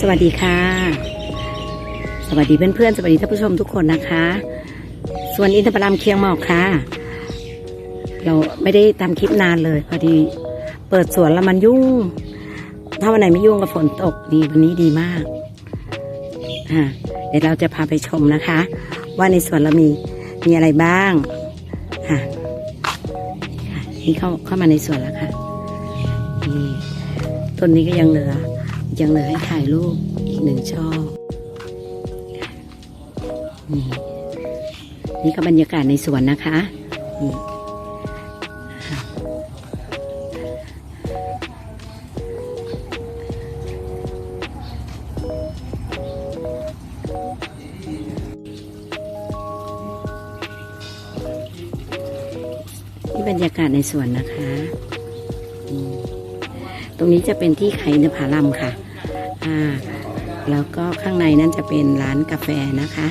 สวัสดีค่ะ สวัสดีเพื่อนๆ สวัสดีท่านผู้ชมทุกคนนะคะ ส่วนอินทผลัมเคียงหมอกค่ะ เราไม่ได้ทำคลิปนานเลยพอดี เปิดสวนแล้วมันยุ่ง ถ้าวันไหนไม่ยุ่งกับฝนตกดีวันนี้ดีมากอ่าเดี๋ยวเราจะพาไปชมนะคะ ว่าในสวนเรามีมีอะไรบ้างนี่ค่ะนี่เข้าเข้ามาในสวนแล้วค่ะนี่ต้นนี้ก็ยังเหลือ ยังเหลือให้ถ่ายรูปอีกหนึ่งช่อนี่นี่ก็บรรยากาศในสวนนะคะนี่ที่บรรยากาศในสวนนะคะ ตรงนี้จะเป็นที่ไข่เนผาลัมค่ะ แล้วก็ข้างในนั่นจะเป็นร้านกาแฟนะคะ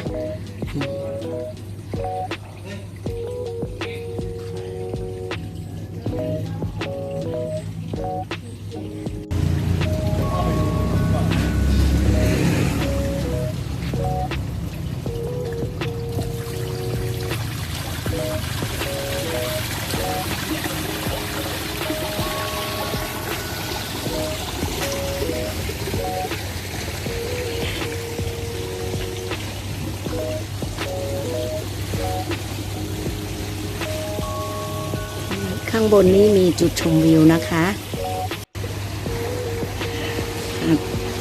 ข้างบนนี้มีจุดชมวิวนะคะ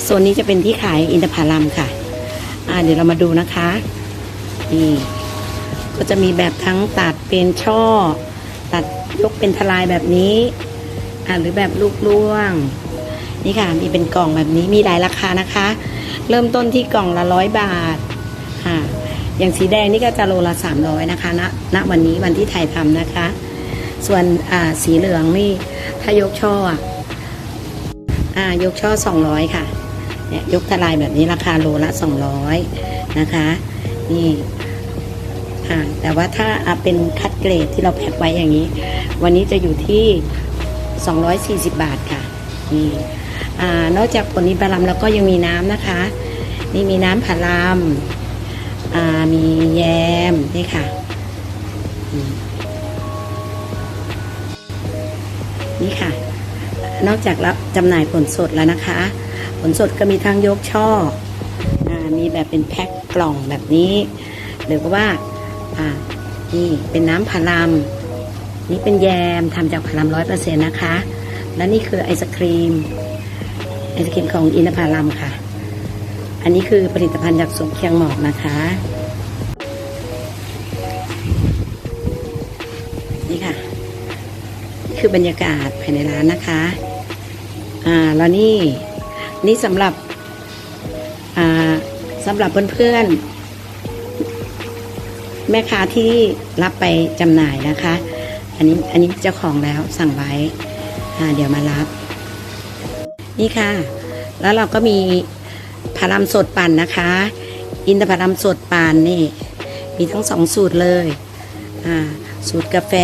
โซนนี้จะเป็นที่ขายอินทผลัมค่ะเดี๋ยวเรามาดูนะคะนี่ก็จะมีแบบทั้งตัดเป็นช่อ ตัดยกเป็นทลายแบบนี้หรือแบบลูกล่วง นี่ค่ะมีเป็นกล่องแบบนี้มีหลายราคานะคะ เริ่มต้นที่กล่องละร้อยบาทค่ะอย่างสีแดงนี่ก็จะโลละสามร้อยนะคะณณวันนี้วันที่ถ่ายทำนะคะ ส่วนอ่าสีเหลืองนี่ถ้ายกช่ออะอ่ายกช่อสองร้อยค่ะเนี่ยยกทลายแบบนี้ราคาโลละสองร้อยนะคะนี่อ่าแต่ว่าถ้าอ่าเป็นคัดเกรดที่เราแพ็คไว้อย่างนี้ วันนี้จะอยู่ที่ 240 บาทค่ะนี่อ่านอกจากผลนิบาลัมแล้วก็ยังมีน้ำนะคะ นี่มีน้ำผาลัมอ่ามีแยมนี่ค่ะ นี่ค่ะ นอกจากรับจำหน่ายผลสดแล้วนะคะ ผลสดก็มีทั้งยกช่ออมีแบบเป็นแพ็คกล่องแบบนี้ หรือว่าอ่านี่เป็นน้ำพารามนี่เป็นแยมทำจากพารามร้อยเปอร์เซ็นต์นะคะ และนี่คือไอศครีมไอศครีมของอินทผลัมค่ะ อันนี้คือผลิตภัณฑ์จากสวนเคียงหมอกนะคะนี่ค่ะ คือบรรยากาศภายในร้านนะคะ อ่า แล้วนี่ นี่สำหรับ อ่าสำหรับเพื่อนๆ แม่ค้าที่รับไปจำหน่ายนะคะ อันนี้ อันนี้เจ้าของแล้วสั่งไว้ อ่า เดี๋ยวมารับ นี่ค่ะ แล้วเราก็มีพารัมสดปั่นนะคะ อินทผลัมสดปั่นนี่ มีทั้งสองสูตรเลย อ่า สูตรกาแฟ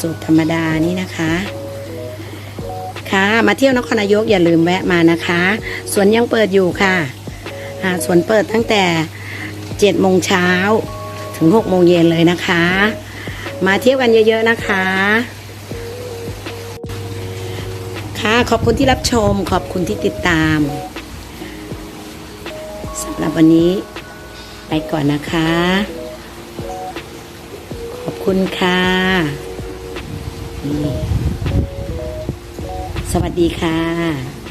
สูตรธรรมดานี่นะคะ ค่ะ มาเที่ยวนครนายกอย่าลืมแวะมานะคะ สวนยังเปิดอยู่ค่ะสวนเปิดตั้งแต่เจ็ดโมงเช้าถึงหกโมงเย็นเลยนะคะ มาเที่ยวกันเยอะๆนะคะ ค่ะขอบคุณที่รับชม ขอบคุณที่ติดตามสำหรับวันนี้ไปก่อนนะคะ ขอบคุณค่ะ สวัสดีค่ะ